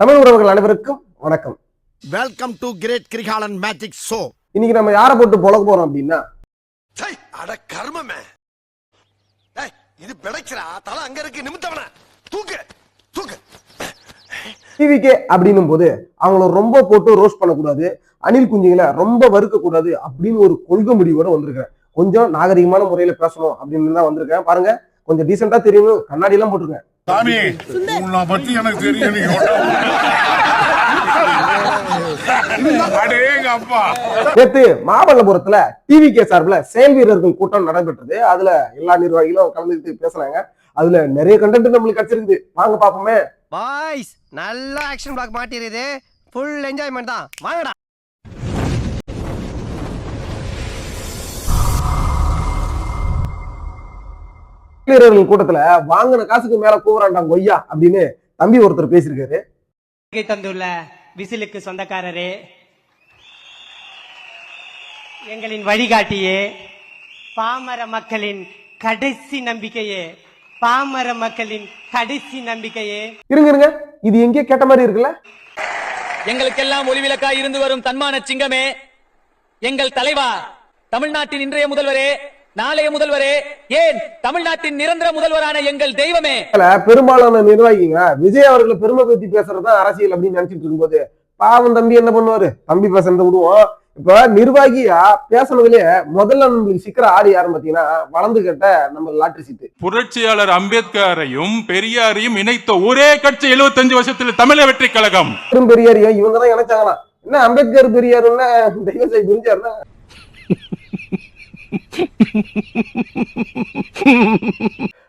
தமிழ் உறவுகள் அனைவருக்கும் வணக்கம். Welcome to great Kirikalan magic show இன்னைக்கு நம்ம யாரை போட்டு பொழக்க போறோம் அப்படின்னா? அட கர்மமே. இது பிழைக்கிறா தலை அங்க இருக்கு நிமித்தவன. தூக்கு தூக்கு. டிவிகே அப்படின்னும் போது அவங்கள ரொம்ப போட்டு ரோஸ்ட் பண்ணக்கூடாது அணில் குஞ்சுகளை ரொம்ப வறுக்க கூடாது அப்படின்னு ஒரு கொள்கை முடிவோட வந்திருக்கேன் கொஞ்சம் நாகரிகமான முறையில பேசணும் அப்படின்னு தான் வந்திருக்கேன். பாருங்க கொஞ்சம் டீசெண்டா தெரியணும் கண்ணாடி எல்லாம் போட்டிருக்கேன். சாமி உன்னை பத்தி எனக்கு தெரியும் நீ நேத்து மாமல்லபுரத்துல டிவிகே சார்பில் செயல் வீரர்கள் கூட்டம் நடைபெற்றது. அதுல எல்லா நிர்வாகிகளும் கலந்துக்கிட்டு பேசுனாங்க. அதுல நிறைய கண்டென்ட் நம்மளுக்கு கிடைச்சிருக்குது. வாங்க பாப்போமே. பாய்ஸ் நல்ல ஆக்ஷன் பிளாக் மாட்டிருது ஃபுல் என்ஜாய்மெண்ட் தான். வாங்கடா. வீரர்கள் கூட்டத்துல வாங்கின காசுக்கு மேல கூவுறாண்டாங்க கொய்யா அப்படின்னு தம்பி ஒருத்தர் பேசியிருக்காரு. தந்துள்ள விசிலுக்கு சொந்தக்காரரே எங்களின் வழிகாட்டியே பாமர மக்களின் கடைசி நம்பிக்கையே பாமர மக்களின் கடைசி நம்பிக்கையே. இருங்க இருங்க. இது எங்கேயோ கேட்ட மாதிரி இருக்குல்ல? எங்களுக்கெல்லாம் ஒளிவிளக்காய் இருந்து வரும் தன்மான சிங்கமே எங்கள் தலைவா தமிழ்நாட்டின் இன்றைய முதல்வரே நாளைய முதல்வரே ஏன் தமிழ்நாட்டின் நிரந்தர முதல்வரான எங்கள் தெய்வமே? பெரும்பாலான நிர்வாகிங்க விஜய் அவர்களை பெருமை பத்தி பேசுறதுதான் அரசியல் அப்படின்னு நினைச்சிட்டு இருக்கும்போது பாவம் தம்பி என்ன பண்ணுவாரு? தம்பி பேசுறத விடுவோம். இப்ப நிர்வாகியா பேசுனதுலயே முதல்ல நம்மளுக்கு சிக்கிற ஆடு யாருன்னு பாத்தீங்கன்னா வளர்ந்து கட்ட நம்ம லாட்ரி சீட்டு. புரட்சியாளர் அம்பேத்கரையும் பெரியாரையும் இணைத்த ஒரே கட்சி 75 வருஷத்தில் தமிழக வெற்றி கழகம். பெரும் பெரியாரையும் இவங்க தான் இணைச்சாங்களாம். என்ன அம்பேத்கர் பெரியாருன்னா தெய்வ செய் புரிஞ்சாருன்னா?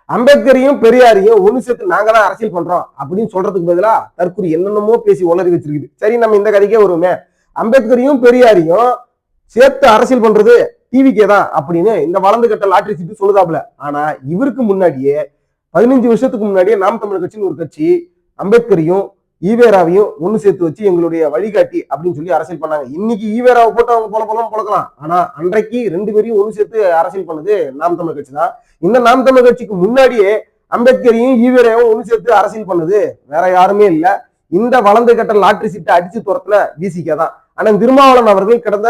அம்பேத்கரையும் பெரியாரையும் ஒன்னு சேர்த்து நாங்க தான் அரசியல் பண்றோம் அப்படின்னு சொல்றதுக்கு பதிலா தற்கொலை என்னென்னமோ பேசி உளறி வச்சிருக்குது. சரி நம்ம இந்த கதைக்கே வருவோமே. அம்பேத்கரையும் பெரியாரையும் சேர்த்து அரசியல் பண்றது டிவிக்கே தான் அப்படின்னு இந்த வளர்ந்து கட்ட லாட்ரி சீட்டு சொல்லுதாப்ல ஆனா இவருக்கு முன்னாடியே பதினஞ்சு வருஷத்துக்கு முன்னாடியே நாம் தமிழர் கட்சின்னு ஒரு கட்சி அம்பேத்கரையும் ஈவேராவையும் ஒன்று சேர்த்து வச்சு எங்களுடைய வழிகாட்டி அப்படின்னு சொல்லி அரசியல் பண்ணாங்க. இன்னைக்கு ஈவேராவை போட்டு அவங்க போல போலாம் பொழக்கலாம். ஆனா அன்றைக்கு ரெண்டு பேரையும் ஒன்று சேர்த்து அரசியல் பண்ணது நாம் தமிழர் கட்சி தான். இந்த நாம் தமிழ் கட்சிக்கு முன்னாடியே அம்பேத்கரையும் ஈவேராவும் ஒன்று சேர்த்து அரசியல் பண்ணது வேற யாருமே இல்ல. இந்த வளர்ந்து கட்ட லாட்ரி சீட்டை அடிச்சு துரத்துல விசிகே தான். ஆனா திருமாவளவன் அவர்கள் கடந்த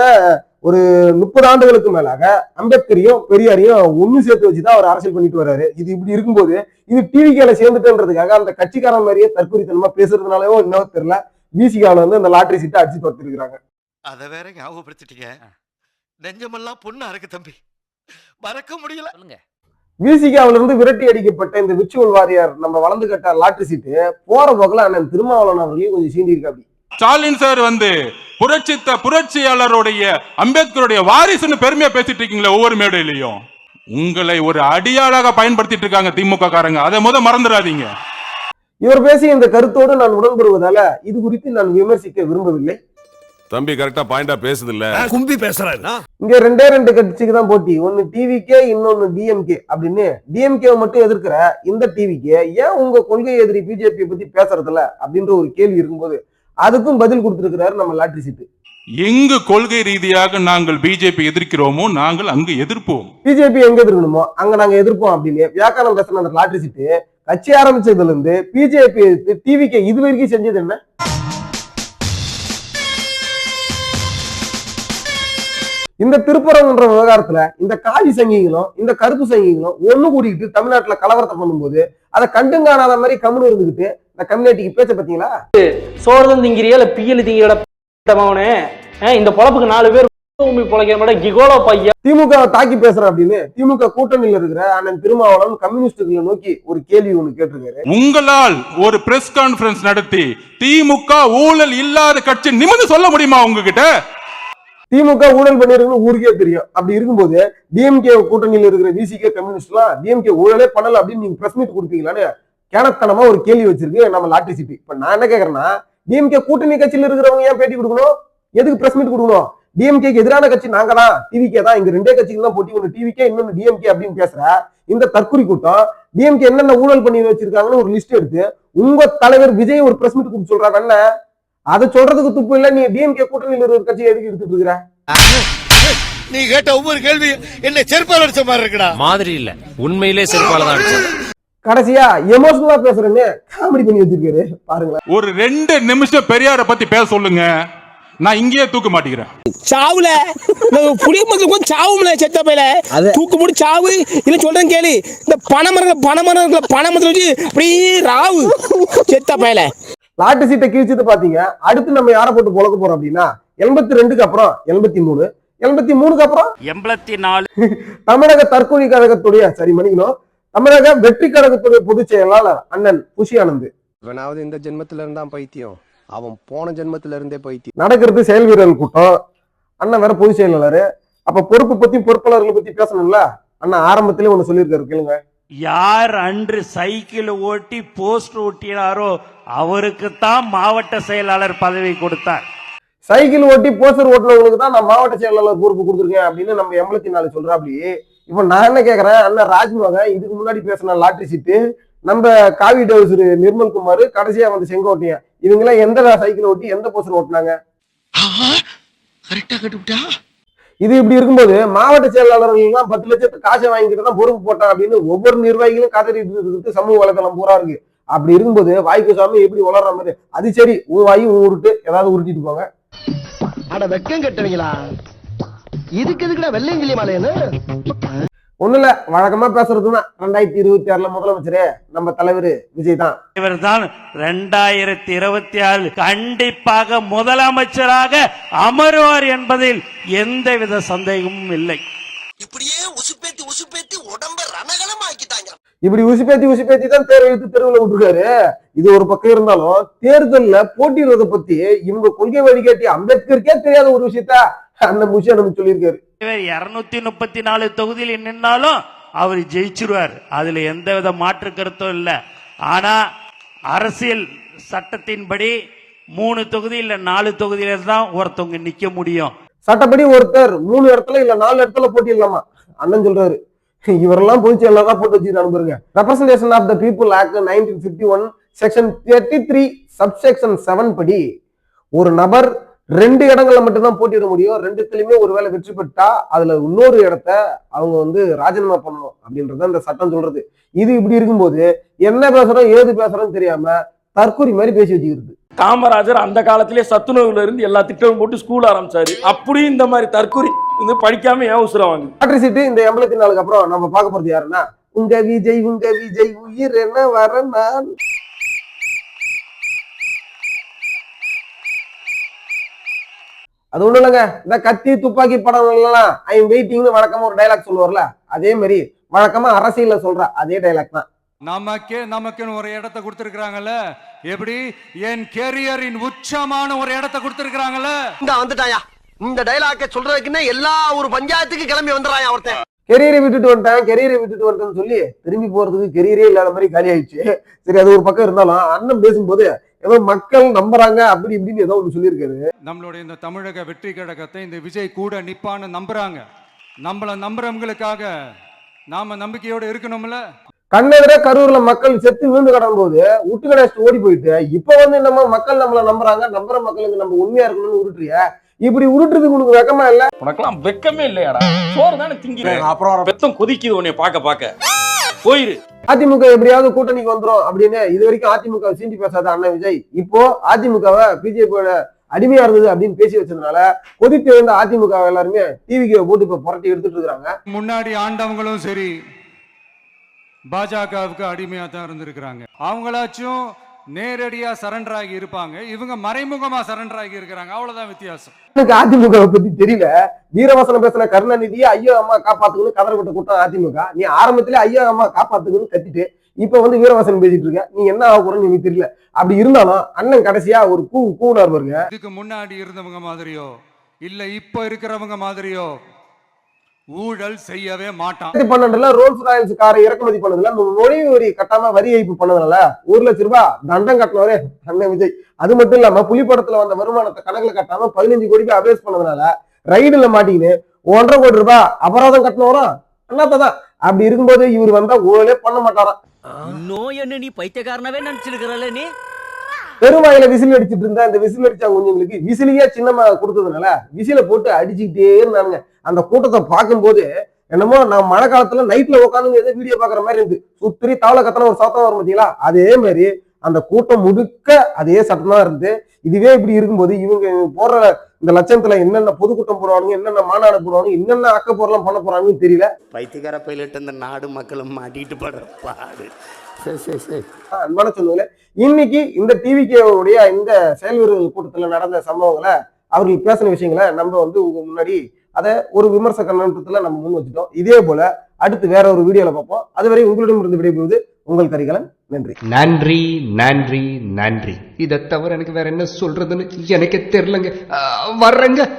ஒரு முப்பது ஆண்டுகளுக்கு மேலாக அம்பேத்கரையும் பெரியாரையும் ஒண்ணு சேர்த்து வச்சுதான் அவர் அரசியல் பண்ணிட்டு வர்றாரு. இது இப்படி இருக்கும்போது இது டிவிக்கேல சேர்ந்துட்டுன்றதுக்காக அந்த கட்சிக்காரன் மாதிரியே தற்கொலைத்தனமா பேசுறதுனாலயோ என்னவோ தெரியல விசிகால வந்து அந்த லாட்ரி சீட்டை அடிச்சு துரத்திருக்கிறாங்க. அத வேற ஞாபகப்படுத்திட்டீங்க. நெஞ்சமெல்லாம் பொண்ணா இருக்கு தம்பி. மறக்க முடியல. விசிகாவில இருந்து விரட்டி அடிக்கப்பட்ட இந்த விச்சுவல் வாரியார் நம்ம வளர்ந்து கட்ட லாட்ரி சீட்டு போற போக்குல அண்ணன் திருமாவளவன் அவர்களையும் கொஞ்சம் சீண்டி இருக்காப்படி ஸ்டாலின் சார் வந்து புரட்சித்த புரட்சியாளருடைய அம்பேத்கருடைய வாரிசுன்னு பெருமையா பேசிட்டு இருக்கீங்களே ஒவ்வொரு மேடையிலையும். உங்களை ஒரு அடியாளாக பயன்படுத்திட்டு இருக்காங்க திமுக காரங்க. அதை முத மறந்துடாதீங்க. இவர் பேசிய இந்த கருத்தோடு நான் உடன்படுவதால இது குறித்து நான் விமர்சிக்க விரும்பவில்லை. தம்பி கரெக்டா பாயிண்டா பேசுது இல்ல கும்பி பேசுறாரு. இங்க ரெண்டே ரெண்டு கட்சிக்கு தான் போட்டி. ஒன்னு டிவிகே இன்னொன்னு டிஎம்கே அப்படின்னு டிஎம்கே மட்டும் எதிர்க்கிற இந்த டிவிக்கே ஏன் உங்க கொள்கை எதிரி பிஜேபி பத்தி பேசுறதில்ல அப்படின்ற ஒரு கேள்வி இருக்கும்போது அதுக்கும் பதில் கொடுத்திருக்கிறாரு நம்ம லாட்ரி சீட்டு. எங்கு கொள்கை ரீதியாக நாங்கள் பிஜேபி எதிர்க்கிறோமோ நாங்கள் அங்கு எதிர்ப்போம். பிஜேபி எங்க எதிர்க்கணுமோ அங்க நாங்க எதிர்ப்போம் அப்படின்னு வியாக்காரம் பேசுற அந்த லாட்ரி சீட்டு கட்சி ஆரம்பிச்சதுல இருந்து பிஜேபி டிவிக்கு இது வரைக்கும் செஞ்சது என்ன? இந்த திருப்பரங்குன்ற விவகாரத்துல இந்த காவி சங்கிகளும் இந்த கருப்பு சங்கிகளும் ஒண்ணு கூடிக்கிட்டு தமிழ்நாட்டுல கலவரத்தை பண்ணும்போது அதை கண்டும் காணாத மாதிரி கம்முன்னு இருந்துகிட்டு இந்த கம்யூனிட்டிக்கு பேச்ச பாத்தீங்களா சோறுதான் திங்கிறியா இல்ல பியல் திங்கிற மவனே இந்த பொழப்புக்கு நாலு பேர் உண்மை பொழைக்கிற மாட்டேன் கிகோலோ பையன். திமுக தாக்கி பேசுறேன் அப்படின்னு திமுக கூட்டணியில இருக்கிற அண்ணன் திருமாவளவன் கம்யூனிஸ்டுகளை நோக்கி ஒரு கேள்வி ஒண்ணு கேட்டிருக்காரு. உங்களால் ஒரு பிரஸ் கான்ஃபரன்ஸ் நடத்தி திமுக ஊழல் இல்லாத கட்சி நிமிர்ந்து சொல்ல முடியுமா உங்ககிட்ட? திமுக ஊழல் பண்ணிருக்குன்னு ஊருக்கே தெரியும். அப்படி இருக்கும்போது டிஎம்கே கூட்டணியில இருக்கிற விசிகே கம்யூனிஸ்ட்லாம் டிஎம்கே ஊழலே பண்ணல அப்படின்னு நீங்க பிரஸ் மீட் கொடுப்பீங்களான்னு கேனத்தனமா ஒரு கேள்வி வச்சிருக்கு நம்ம லாட்ரி சிட்டி. இப்ப நான் என்ன கேக்குறேன்னா டிஎம்கே கூட்டணி கட்சியில இருக்கிறவங்க ஏன் பேட்டி கொடுக்கணும்? எதுக்கு பிரஸ் மீட் கொடுக்கணும்? டிஎம்கேக்கு எதிரான கட்சி நாங்க தான். டிவிகே தான். இங்க ரெண்டே கட்சிகள் தான் போட்டி ஒன்று டிவிகே இன்னொன்னு டிஎம்கே அப்படின்னு பேசுற இந்த தற்குறி கூட்டம் டிஎம்கே என்னென்ன ஊழல் பண்ணி வச்சிருக்காங்கன்னு ஒரு லிஸ்ட் எடுத்து உங்க தலைவர் விஜய் ஒரு பிரஸ் மீட் கொடுத்து சொல்றாங்க என்ன அதை சொல்றதுக்கு துப்பு இல்ல. நீ டிஎம்கே கூட்டணியில் இருக்கிற கட்சி எதுக்கு எடுத்துட்டு இருக்கிற? நீ கேட்ட ஒவ்வொரு கேள்வி என்ன செருப்பால் அடிச்ச மாதிரி இருக்குடா. மாதிரி இல்ல. உண்மையிலே செருப்பால தான் கடைசியா எமோஷனலா பேசுறேன்னு காமெடி பண்ணி வச்சிருக்காரு. பாருங்களேன். ஒரு ரெண்டு நிமிஷம் பெரியார பத்தி பேச சொல்லுங்க. நான் இங்கேயே தூக்க மாட்டேங்கிறேன். சாவுல புளிய மரத்துல சாவும்ல செத்த பையில தூக்கு போட்டு சாவு இல்ல சொல்றேன் கேளு. இந்த பனைமரம் பனைமரம் இருக்குல்ல பனைமரத்துல வச்சு அப்படியே ராவு செத்த பையில லாட்டு சீட்டை கிழிச்சது பாத்தீங்க அடுத்து நம்ம யாரை போட்டு பொழக்க போறோம் அப்படின்னா எண்பத்தி ரெண்டுக்கு அப்புறம் எண்பத்தி மூணு எண்பத்தி மூணுக்கு அப்புறம்? எண்பத்தி நாலு. தமிழக தற்கொலை கழகத்துடைய சரி மன்னிக்கணும். தமிழக வெற்றி கழகத்துடைய பொதுச் செயலாளர் அண்ணன் புஷி ஆனந்த். இவனாவது இந்த ஜென்மத்துல இருந்தான் பைத்தியம். அவன் போன ஜென்மத்துல இருந்தே பைத்தியம். நடக்கிறது செயல் வீரர்கள் கூட்டம். அண்ணன் வேற பொதுச் செயலாளர். அப்ப பொறுப்பு பத்தி பொறுப்பாளர்களை பத்தி பேசணும்ல? அண்ணன் ஆரம்பத்திலே ஒண்ணு சொல்லியிருக்காரு கேளுங்க. யார் அன்று சைக்கிள் ஓட்டி போஸ்ட் ஓட்டினாரோ அவருக்கு தான் மாவட்ட செயலாளர் பதவி கொடுத்தார். சைக்கிள் ஓட்டி போஸ்டர் ஓட்டுனவங்களுக்கு தான் நான் மாவட்ட செயலாளர் பொறுப்பு கொடுத்துருக்கேன் அப்படின்னு நம்ம எண்பத்தி நாலு சொல்றாப்படி இப்ப நான் என்ன கேக்குறேன்? அண்ணன் ராஜ்மோகன் இதுக்கு முன்னாடி பேசின லாட்ரி சீட்டு நம்ம காவி டவுசர் நிர்மல் குமார் கடைசியா வந்து செங்கோட்டையன் இவங்க எல்லாம் எந்த சைக்கிள் ஓட்டி எந்த போஸ்டர் ஓட்டுனாங்க? இது இப்படி இருக்கும்போது மாவட்ட செயலாளர்கள் எல்லாம் பத்து லட்சத்து காசை வாங்கிட்டு தான் பொறுப்பு போட்டான் அப்படின்னு ஒவ்வொரு நிர்வாகிகளும் இருக்கிறது சமூக வலைதளம் பூரா இருக்கு. அப்படி இருக்கும்போது வாய்க்கு சாமி எப்படி வளர்ற மாதிரி? அது சரி உன் வாயி உன் உருட்டு ஏதாவது உருட்டிட்டு போங்க. அட வெக்கம் கட்டுவீங்களா? இதுக்கு எதுக்குடா வெள்ளையங்கிலி மாலையன்னு ஒண்ணு இல்ல வழக்கமா பேசுறதுன்னா ரெண்டாயிரத்தி இருபத்தி ஆறுல முதலமைச்சரே நம்ம தலைவர் விஜய் தான். இவர் தான் ரெண்டாயிரத்தி இருபத்தி ஆறு கண்டிப்பாக முதலமைச்சராக அமருவார் என்பதில் எந்தவித சந்தேகமும் இல்லை. இப்படியே உசுப்பேத்தி உசுப்பேத்தி உடம்ப ரணகலம் ஆக்கிட்டாங்க இப்படி உசுப்பேத்தி உசுப்பேத்தி தான் தேர்வு எழுத்து தெருவில் விட்டுருக்காரு. இது ஒரு பக்கம் இருந்தாலும் தேர்தல்ல போட்டியிடுறத பத்தி இவங்க கொள்கை வழிகாட்டி அம்பேத்கருக்கே தெரியாத ஒரு விஷயத்த அந்த முஷியா நம்ம சொல்லியிருக்காரு. இருநூத்தி முப்பத்தி நாலு தொகுதியில் நின்னாலும் அவர் ஜெயிச்சிருவார். அதுல எந்தவித மாற்று கருத்தும் இல்ல. ஆனா அரசியல் சட்டத்தின்படி மூணு தொகுதி இல்ல நாலு தொகுதியில தான் ஒருத்தவங்க நிக்க முடியும். சட்டப்படி ஒருத்தர் மூணு இடத்துல இல்ல நாலு இடத்துல போட்டியிடலாமா அண்ணன் சொல்றாரு. இவரெல்லாம் பொதுச் செயலாளர் தான் போட்டு வச்சு அனுப்புறங்க representation of the people act nineteen fifty one section thirty three subsection seven படி ஒரு நபர் ரெண்டு இடங்கள்ல மட்டும்தான் போட்டியிட முடியும். ரெண்டுத்துலயுமே ஒருவேளை வெற்றி பெற்றா அதுல இன்னொரு இடத்த அவங்க வந்து ராஜினாமா பண்ணணும் அப்படின்றத அந்த சட்டம் சொல்றது. இது இப்படி இருக்கும்போது என்ன பேசுறோம் ஏது பேசுறோம் தெரியாம தற்கொலை மாதிரி பேசி வச்சுக்கிறது. காமராஜர் அந்த காலத்திலே சத்துணவுல இருந்து எல்லா திட்டமும் போட்டு ஸ்கூல் ஆரம்பிச்சாரு. அப்படியும் இந்த மாதிரி தற்கொலை வந்து படிக்காம ஏன் உசுரம் வாங்குது? லாட்டரி சீட்டு இந்த எண்பத்தி நாலுக்கு அப்புறம் நம்ம பார்க்க போறது யாருன்னா உங்க விஜய் உங்க விஜய் உயிர் என்ன வர நான்? அது ஒண்ணும் இல்லைங்க. இந்த கத்தி துப்பாக்கி படம் எல்லாம் ஐ எம் வெயிட்டிங்னு வழக்கமா ஒரு டைலாக் சொல்லுவார்ல? அதே மாதிரி வழக்கமா அரசியல்ல சொல்ற அதே டைலாக் தான். நமக்கே நமக்குன்னு ஒரு இடத்த கொடுத்துருக்காங்கல்ல எப்படி? என் கேரியரின் உச்சமான ஒரு இடத்த கொடுத்துருக்காங்கல்ல இந்த வந்துட்டாயா? இந்த டைலாக்க சொல்றதுக்குன்னே எல்லா ஒரு பஞ்சாயத்துக்கு கிளம்பி வந்துடுறாயா ஒருத்தன்? கெரியரை விட்டுட்டு வந்துட்டேன். கெரியரை விட்டுட்டு வந்துட்டேன்னு சொல்லி திரும்பி போறதுக்கு கெரியரே இல்லாத மாதிரி காலி ஆயிடுச்சு. சரி அது ஒரு பக்கம் இருந்தாலும் அண்ணன் பேசும்போது ஏதோ மக்கள் நம்புறாங்க அப்படி இப்படின்னு ஏதோ ஒன்று சொல்லியிருக்காரு. நம்மளுடைய இந்த தமிழக வெற்றி கழகத்தை இந்த விஜய் கூட நிப்பான்னு நம்புறாங்க. நம்மள நம்புறவங்களுக்காக நாம நம்பிக்கையோட இருக்கணும்ல? கண்ணெதிர கரூர்ல மக்கள் செத்து விழுந்து கிடக்கும் போது விட்டு கடைச்சிட்டு ஓடி போயிட்டு இப்ப வந்து நம்ம மக்கள் நம்மள நம்புறாங்க நம்புற மக்களுக்கு நம்ம உண்மையா இருக்கணும்னு உருட்டுறிய. இப்படி உருட்டுறதுக்கு உனக்கு வெக்கமா இல்ல? உனக்கெல்லாம் வெக்கமே இல்லையாடா. சோறு தானே திங்கிறேன் அப்புறம் வெத்தம் கொதிக்குது உன்னை பார்க்க பார்க்க. போயிரு. அதிமுக எப்படியாவது கூட்டணிக்கு வந்துரும் அப்படின்னு இது வரைக்கும் அதிமுக சீண்டி பேசாத அண்ணன் விஜய். இப்போ அதிமுகவை பிஜேபியோட அடிமையா இருந்தது அப்படின்னு பேசி வச்சதுனால கொதித்து எழுந்த அதிமுக எல்லாருமே டிவிக்கு போட்டு இப்ப புரட்டி எடுத்துட்டு இருக்காங்க. முன்னாடி ஆண்டவங்களும் சரி பாஜகவுக்கு அடிமையா தான் இருந்திருக்கிறாங்க. அவங்களாச்சும் நேரடியா சரண்டர் ஆகி இருப்பாங்க. இவங்க மறைமுகமா சரண்டர் ஆகி இருக்கிறாங்க. அவ்வளவுதான் வித்தியாசம். எனக்கு அதிமுகவை பத்தி தெரியல. வீரவசனம் பேசின கருணாநிதியை ஐயோ அம்மா காப்பாத்துக்கணும் கதறப்பட்ட கூட்டம் அதிமுக. நீ ஆரம்பத்திலே ஐயோ அம்மா காப்பாத்துக்கணும்னு கத்திட்டு இப்ப வந்து வீரவசனம் பேசிட்டு இருக்க. நீ என்ன ஆக போறன்னு எனக்கு தெரியல. அப்படி இருந்தாலும் அண்ணன் கடைசியா ஒரு கூ கூனார் பாருங்க. இதுக்கு முன்னாடி இருந்தவங்க மாதிரியோ இல்ல இப்ப இருக்கிறவங்க மாதிரியோ ஊழல் செய்யவே மாட்டான். பன்னெண்டுல ரோல்ஸ் ராயல்ஸ் காரை இறக்குமதி பண்ணதுல நுழைவு வரி கட்டாம வரி ஏய்ப்பு பண்ணதுனால ஒரு லட்ச ரூபாய் தண்டம் கட்டினவரே அண்ணன் விஜய். அது மட்டும் இல்லாம புலிப்படத்துல வந்த வருமானத்தை கணக்குல கட்டாம பதினஞ்சு கோடி ரூபாய் அபேஸ் பண்ணதுனால ரைடுல மாட்டிக்கின்னு ஒன்றரை கோடி ரூபாய் அபராதம் கட்டினவரும் அண்ணாத்தான் அப்படி இருக்கும்போது இவர் வந்தா ஊழலே பண்ண மாட்டாராம். நோய் என்ன நீ பைத்தியக்காரனவே நினைச்சிருக்கிறல்ல நீ? பெருமாயில விசில் அடிச்சிட்டு இருந்தா இந்த விசில் அடிச்சா குஞ்சுங்களுக்கு விசிலியா சின்னமா கொடுத்ததுனால விசில போட்டு அடிச்சுக்கிட்டே இருந்தாங்க அந்த கூட்டத்தை பார்க்கும்போது என்னமோ நான் மழை காலத்துல நைட்ல உட்காந்து ஏதோ வீடியோ பாக்குற மாதிரி இருந்து சுத்திரி தவளை கத்தன ஒரு சத்தம் வரும் பாத்தீங்களா? அதே மாதிரி அந்த கூட்டம் முழுக்க அதே சத்தம் தான் இருந்து இதுவே இப்படி இருக்கும்போது இவங்க போடுற இந்த லட்சணத்துல என்னென்ன பொதுக்கூட்டம் போடுவாங்க என்னென்ன மாநாடு போடுவாங்க என்னென்ன அக்கப்போரெல்லாம் பண்ண போறாங்கன்னு தெரியல. பைத்தியக்கார பைலட் இந்த நாடு மக்களும் மாட்டிட்டு படுற பாடு. சரி சரி சரி. ஆஹ் அன்பான சொன்னதுல இன்னைக்கு இந்த டிவிகே உடைய இந்த செயல் கூட்டத்துல நடந்த சம்பவங்களை அவர்கள் பேசின விஷயங்களை நம்ம வந்து உங்க முன்னாடி அதை ஒரு விமர்சக கண்ணோட்டத்துல நம்ம முன் வச்சுட்டோம். இதே போல அடுத்து வேற ஒரு வீடியோல பார்ப்போம். அதுவரை உங்களிடம் இருந்து விடைபெறுவது உங்கள் கரிகாலன். நன்றி. நன்றி நன்றி நன்றி. இதை தவிர எனக்கு வேற என்ன சொல்றதுன்னு எனக்கு தெரியலங்க. வர்றேங்க.